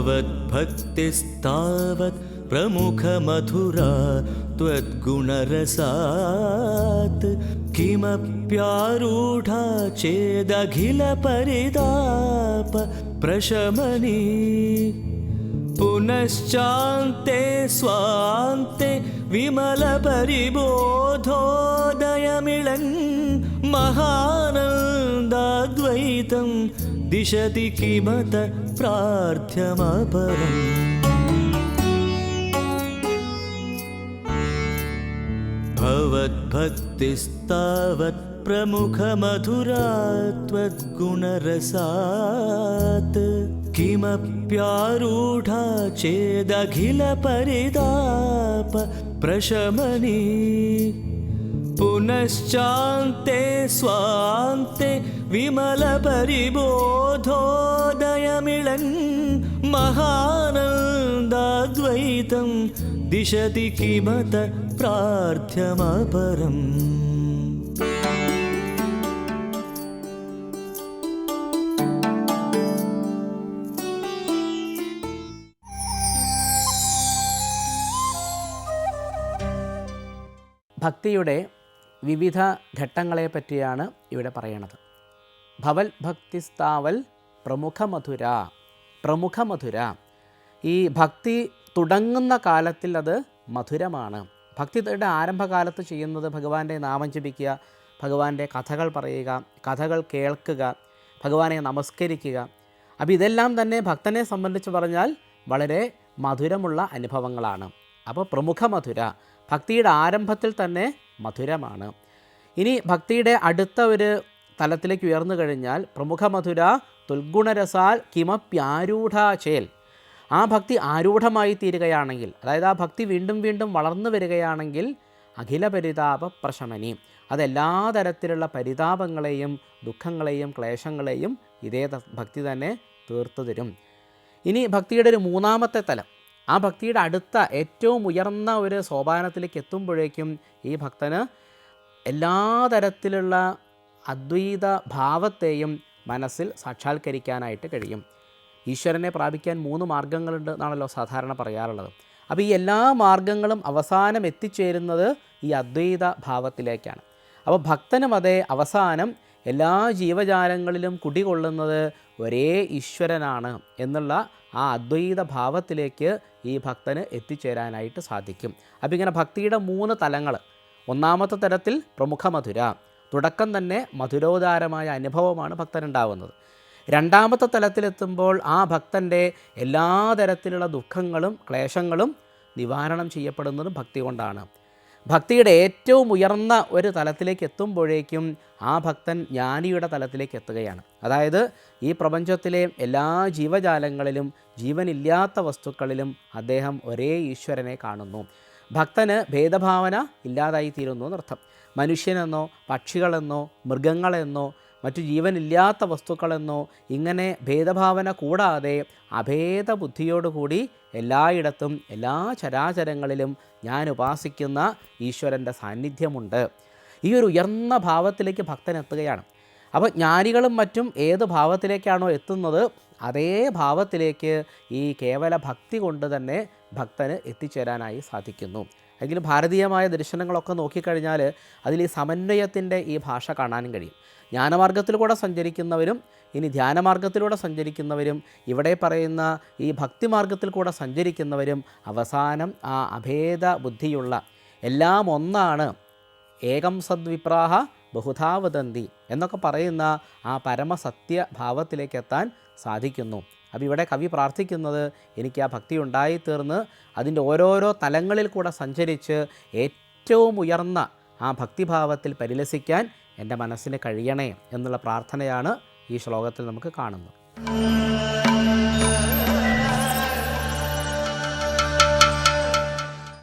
भवद्भक्तिस्तावत् प्रमुखमधुरा त्वद्गुणरसात् किमप्यारूढा चेदखिलपरिदाप प्रशमनी पुनश्चान्ते स्वान्ते विमलपरिबोधोदयमिळन् महानन्दाद्वैतं दिशति किमत प्रार्थ्यमपरम्। भवद्भक्तिस्तावत् प्रमुखमधुरा त्वद्गुणरसात् किमप्यारूढा चेदखिलपरिदाप प्रशमनी। पुनश्चान्ते स्वान्ते വിമല പരിബോധോദയമിളൻ മഹാനന്ദ്വൈതം ദിശതി കിമത പ്രാർത്ഥ്യമപരം. ഭക്തിയുടെ വിവിധ ഘട്ടങ്ങളെ പറ്റിയാണ് ഇവിടെ പറയണത്. ഭവൽ ഭക്തിസ്താവൽ പ്രമുഖമധുര പ്രമുഖമധുര. ഈ ഭക്തി തുടങ്ങുന്ന കാലത്തിൽ അത് മധുരമാണ്. ഭക്തിയുടെ ആരംഭകാലത്ത് ചെയ്യുന്നത് ഭഗവാന്റെ നാമം ജപിക്കുക ഭഗവാന്റെ കഥകൾ പറയുക കഥകൾ കേൾക്കുക ഭഗവാനെ നമസ്കരിക്കുക. അപ്പോൾ ഇതെല്ലാം തന്നെ ഭക്തനെ സംബന്ധിച്ച് പറഞ്ഞാൽ വളരെ മധുരമുള്ള അനുഭവങ്ങളാണ്. അപ്പോൾ പ്രമുഖ മധുര ഭക്തിയുടെ ആരംഭത്തിൽ തന്നെ മധുരമാണ്. ഇനി ഭക്തിയുടെ അടുത്ത ഒരു തലത്തിലേക്ക് ഉയർന്നു കഴിഞ്ഞാൽ പ്രമുഖ മധുര തുൽഗുണരസാൽ കിമപ്യാരൂഢാചേൽ. ആ ഭക്തി ആരൂഢമായി തീരുകയാണെങ്കിൽ അതായത് ആ ഭക്തി വീണ്ടും വീണ്ടും വളർന്നു വരികയാണെങ്കിൽ അഖില പരിതാപ പ്രശമനി. അതെല്ലാ തരത്തിലുള്ള പരിതാപങ്ങളെയും ദുഃഖങ്ങളെയും ക്ലേശങ്ങളെയും ഇതേ ഭക്തി തന്നെ തീർത്തു തരും. ഇനി ഭക്തിയുടെ ഒരു മൂന്നാമത്തെ തലം. ആ ഭക്തിയുടെ അടുത്ത ഏറ്റവും ഉയർന്ന ഒരു സോപാനത്തിലേക്ക് എത്തുമ്പോഴേക്കും ഈ ഭക്തന് എല്ലാ തരത്തിലുള്ള അദ്വൈത ഭാവത്തെയും മനസ്സിൽ സാക്ഷാത്കരിക്കാനായിട്ട് കഴിയും. ഈശ്വരനെ പ്രാപിക്കാൻ മൂന്ന് മാർഗങ്ങളുണ്ട് എന്നാണല്ലോ സാധാരണ പറയാറുള്ളത്. അപ്പോൾ ഈ എല്ലാ മാർഗങ്ങളും അവസാനം എത്തിച്ചേരുന്നത് ഈ അദ്വൈത ഭാവത്തിലേക്കാണ് അപ്പോൾ ഭക്തനും അതേ അവസാനം എല്ലാ ജീവജാലങ്ങളിലും കുടികൊള്ളുന്നത് ഒരേ ഈശ്വരനാണ് എന്നുള്ള ആ അദ്വൈത ഭാവത്തിലേക്ക് ഈ ഭക്തന് എത്തിച്ചേരാനായിട്ട് സാധിക്കും. അപ്പോൾ ഇങ്ങനെ ഭക്തിയുടെ മൂന്ന് തലങ്ങൾ. ഒന്നാമത്തെ തരത്തിൽ പ്രമുഖ മധുര തുടക്കം തന്നെ മധുരോദാരമായ അനുഭവമാണ് ഭക്തനുണ്ടാവുന്നത്. രണ്ടാമത്തെ തലത്തിലെത്തുമ്പോൾ ആ ഭക്തന്റെ എല്ലാ തരത്തിലുള്ള ദുഃഖങ്ങളും ക്ലേശങ്ങളും നിവാരണം ചെയ്യപ്പെടുന്നതും ഭക്തി കൊണ്ടാണ്. ഭക്തിയുടെ ഏറ്റവും ഉയർന്ന ഒരു തലത്തിലേക്ക് എത്തുമ്പോഴേക്കും ആ ഭക്തൻ ജ്ഞാനിയുടെ തലത്തിലേക്ക് എത്തുകയാണ്. അതായത് ഈ പ്രപഞ്ചത്തിലെ എല്ലാ ജീവജാലങ്ങളിലും ജീവനില്ലാത്ത വസ്തുക്കളിലും അദ്ദേഹം ഒരേ ഈശ്വരനെ കാണുന്നു. ഭക്തന് ഭേദഭാവന ഇല്ലാതായിത്തീരുന്നു എന്നർത്ഥം. മനുഷ്യനെന്നോ പക്ഷികളെന്നോ മൃഗങ്ങളെന്നോ മറ്റു ജീവനില്ലാത്ത വസ്തുക്കളെന്നോ ഇങ്ങനെ ഭേദഭാവന കൂടാതെ അഭേദ ബുദ്ധിയോടുകൂടി എല്ലായിടത്തും എല്ലാ ചരാചരങ്ങളിലും ഞാൻ ഉപാസിക്കുന്ന ഈശ്വരന്റെ സാന്നിധ്യമുണ്ട്. ഈ ഒരു ഉയർന്ന ഭാവത്തിലേക്ക് ഭക്തൻ എത്തുകയാണ്. അപ്പോൾ ജ്ഞാനികളും മറ്റും ഏത് ഭാവത്തിലേക്കാണോ എത്തുന്നത് അതേ ഭാവത്തിലേക്ക് ഈ കേവല ഭക്തി കൊണ്ട് തന്നെ ഭക്തന് എത്തിച്ചേരാനായി സാധിക്കുന്നു. എങ്കിലും ഭാരതീയമായ ദർശനങ്ങളൊക്കെ നോക്കിക്കഴിഞ്ഞാൽ അതിൽ ഈ സമന്വയത്തിന്റെ ഈ ഭാഷ കാണാനും കഴിയും. ജ്ഞാനമാർഗത്തിലൂടെ സഞ്ചരിക്കുന്നവരും ഇനി ധ്യാനമാർഗത്തിലൂടെ സഞ്ചരിക്കുന്നവരും ഇവിടെ പറയുന്ന ഈ ഭക്തിമാർഗത്തിൽ കൂടെ സഞ്ചരിക്കുന്നവരും അവസാനം ആ അഭേദ ബുദ്ധിയുള്ള എല്ലാം ഒന്നാണ് ഏകം സദ്വിപ്രാഹ ബഹുധാവതന്തി എന്നൊക്കെ പറയുന്ന ആ പരമസത്യ ഭാവത്തിലേക്കെത്താൻ സാധിക്കുന്നു. അപ്പോൾ ഇവിടെ കവി പ്രാർത്ഥിക്കുന്നത് എനിക്ക് ആ ഭക്തി ഉണ്ടായിത്തീർന്ന് അതിന്റെ ഓരോരോ തലങ്ങളിൽ കൂടെ സഞ്ചരിച്ച് ഏറ്റവും ഉയർന്ന ആ ഭക്തിഭാവത്തിൽ പരിലസിക്കാൻ എന്റെ മനസ്സിന് കഴിയണേ എന്നുള്ള പ്രാർത്ഥനയാണ് ഈ ശ്ലോകത്തിൽ നമുക്ക് കാണുന്നത്.